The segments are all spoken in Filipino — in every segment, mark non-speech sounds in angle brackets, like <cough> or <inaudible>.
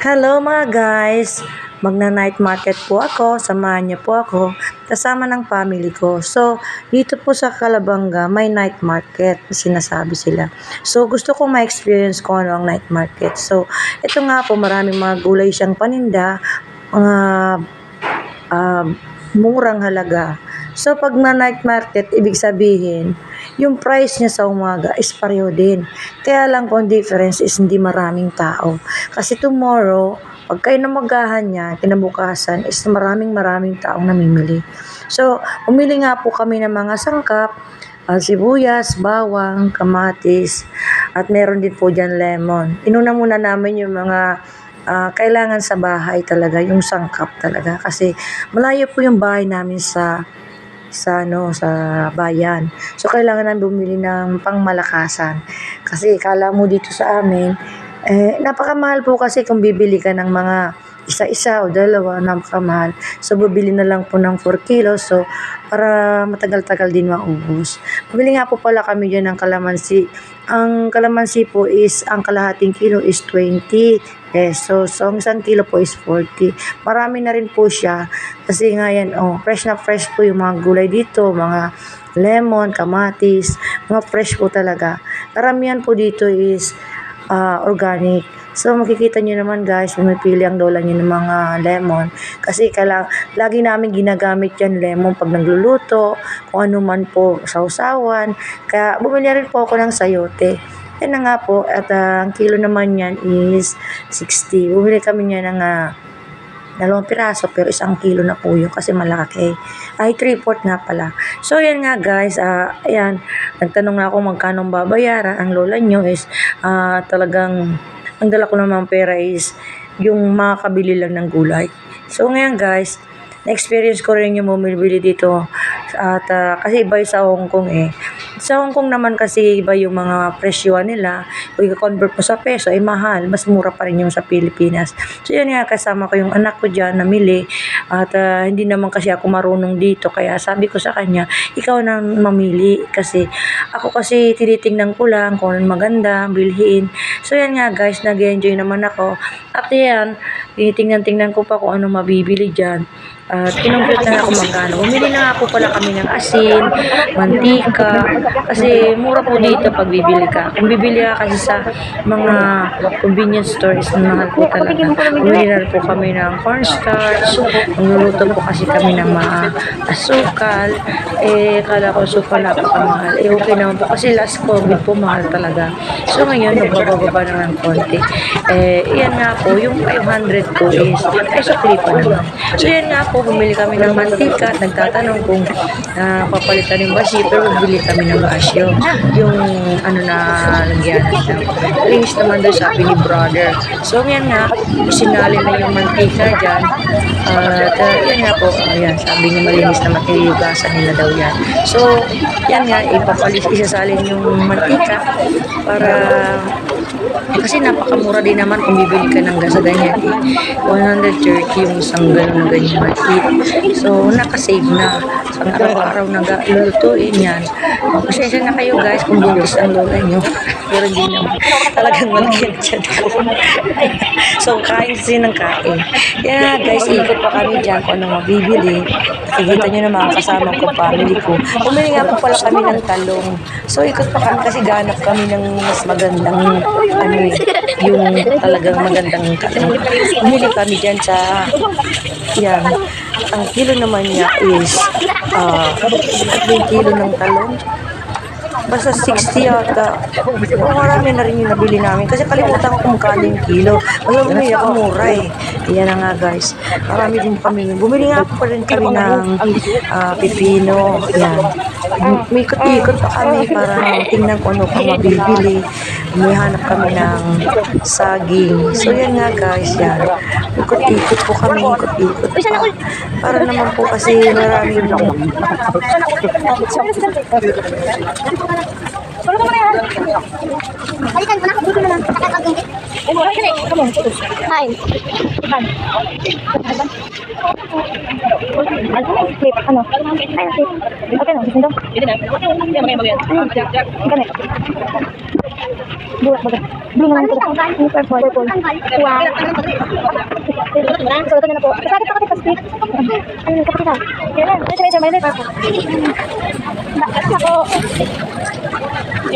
Hello mga guys! Magna-night market po ako, samahan niyo po ako, kasama ng family ko. So, dito po sa Calabanga, may night market, sinasabi sila. So, gusto kong ma-experience kung ano ang night market. So, ito nga po, maraming mga gulay siyang paninda, mga ah, murang halaga. So, pag na night market, ibig sabihin, yung price niya sa umaga is pareho din. Kaya lang kung difference is hindi maraming tao. Kasi tomorrow, pag kayo namagahan niya, kinabukasan, is maraming maraming taong namimili. So, umili nga po kami ng mga sangkap, ah, sibuyas, bawang, kamatis, at meron din po dyan lemon. Inuna muna namin yung mga ah, kailangan sa bahay talaga, yung sangkap talaga. Kasi malayo po yung bahay namin sa sa ano sa bayan. So kailangan namin bumili ng pangmalakasan. Kasi kala mo dito sa amin eh napakamahal po kasi kung bibili ka ng mga isa-isa o dalawa, napakamahal. So bibili na lang po ng 4 kilos. So para matagal-tagal din maubos. Bumili nga po pala kami dyan ng kalamansi. Ang kalamansi po is, ang kalahating kilo is 20 pesos. So, ang isang kilo po is 40. Marami na rin po siya. Kasi nga yan, oh, fresh na fresh po yung mga gulay dito. Mga lemon, kamatis, mga fresh po talaga. Karamihan po dito is ah, organic. So, makikita nyo naman guys, pumipili ang lola nyo ng mga lemon. Kasi kailang, lagi namin ginagamit yan lemon pag nagluluto, kung ano man po sausawan. Kaya bumili rin po ako ng sayote. Yan na nga po, at ah, ang kilo naman yan is 60. Bumili kami niya ng ah, dalawang piraso pero isang kilo na po yun kasi malaki. Ay, 3 port nga pala. So, yan nga guys. ah ayan, nagtanong na ako magkano babayaran. Ang lola nyo is ah, talagang, ang dala ko naman pera is yung makakabili lang ng gulay. So, ngayon guys, na-experience ko rin yung bumibili dito. At ah, kasi iba sa Hong Kong eh. Sa Hong Kong naman kasi iba yung mga presyo nila. Kung i-convert mo sa peso, ay mahal. Mas mura pa rin yung sa Pilipinas. So yun nga, kasama ko yung anak ko dyan, namili. At ah, hindi naman kasi ako marunong dito. Kaya sabi ko sa kanya, ikaw na mamili. Kasi ako kasi tinitingnan ko lang kung anong maganda, bilhin. So yan nga guys, nag-enjoy naman ako. At yan, tinitingnan-tingnan ko pa kung ano mabibili dyan. At kinumpute na ako magkano. Bumili na po pala kami ng asin, mantika, kasi mura po dito pag bibili ka. Kung bibili ka kasi sa mga convenience stores, mahal po talaga. Bumili na po kami ng cornstarch, magluluto po kasi kami ng mga asukal. Eh, kala ko asukal napakamahal. Eh, okay naman po kasi last COVID po mahal talaga. So, ngayon, nagbababa na ng konti. Eh, yan nga po, yung 500 po is, ay, sukli pa naman. So, yan nga po, bumili kami ng mantika at nagtatanong kung ah, papalitan yung bashi, pero bumili kami ng basyo. Yung, ano na, lagyan siya. Links naman doon sabi ni brother. So, yan nga, sinali na yung mantika dyan. At, uh, yan nga po, ayan, sabi niya malinis na matiyugasan nila daw yan. So, yan nga, ipapalis, isasalin yung mantika para kasi napakamura din naman kung bibili ka ng gasa ganyan eh. 130 yung isang gano'n na ganyan maliit. So, nakasave na. So, ang araw-araw na ga- lulutuin yan. Oh, pasensya na kayo guys kung buntis ang lola nyo. <laughs> Pero hindi naman. Talagang malaki ang tiyan ko. <laughs> so, kain kasi ng kain. Kaya guys, ikot pa kami dyan kung ano mabibili. Nakikita nyo na mga kasama ko, family ko. Bumili nga po pala kami ng talong. So, ikot pa kami kasi ganap kami ng mas magandang ano eh, yung talagang magandang talong. Bumili kami dyan sa yan. Ang kilo naman niya is uh, kilo ng talong. Basta 60 yata. O marami na rin yung nabili namin. Kasi kalimutan ko kung magkano kilo. Alam mo, ako mura eh. Yan na nga guys. Marami din kami. Bumili nga pa rin kami ng ah, pipino. Yan. May ikot-ikot pa kami para tingnan ko ano pang mabibili. May kami ng saging. So yan nga guys, yan. Ikot-ikot po kami, ikot-ikot pa. Para naman po kasi marami Kain. Ipan. oke, na, Wow. Po.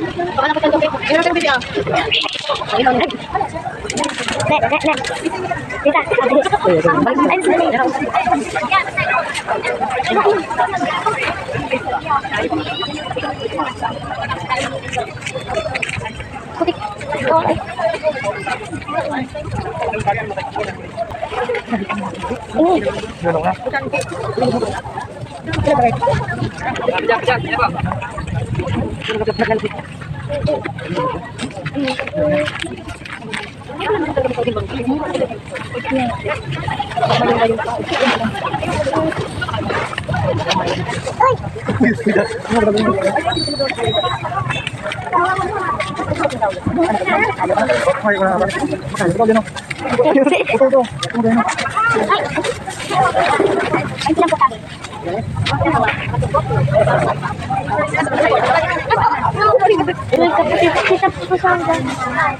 Baka nakapagod ko. Meron kang video. Ayun, ayun. Nek, nek, nek. Dita. Ayun, sila. Kutik. Oh, ay. Ini. Bukan. Bukan. Bukan. Bukan. Bukan. Bukan. Bukan. Ay,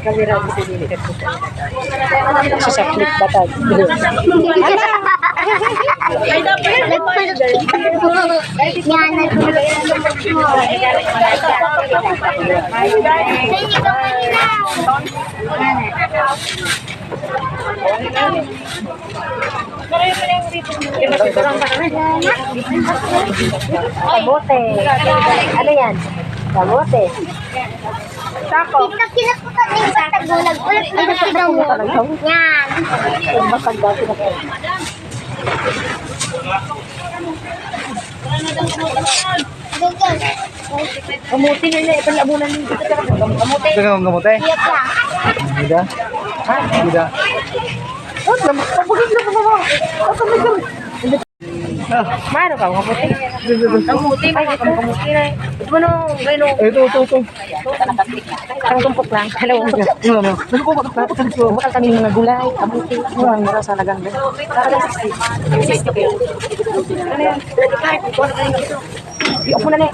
Kamera ko sa dili kat ano yan? Kabote. Sako. Kinakilak ko ka ng tagulag. Ulit ang sigaw mo. Yan. Masagdaw ko na Kamuti na niya. Ito labunan niya. Kamuti. Kamuti. Kamuti. Kamuti. Kamuti. Kamuti. Kamuti. Huwag lang, kapagod lang ba? Kapagod lang. Maro ka, kamuti. Kamuti, may kamuti na eh. Ito ano, gano? Ito, ito, ito. Ang tumpok lang, dalawang gano. Ano, ano? Ano ko, bakit ko? Bakal kami mga gulay, kamuti. Ano ang mura sa lagang gano? Parang 60. 60 kayo. Ano yan? Ako na na.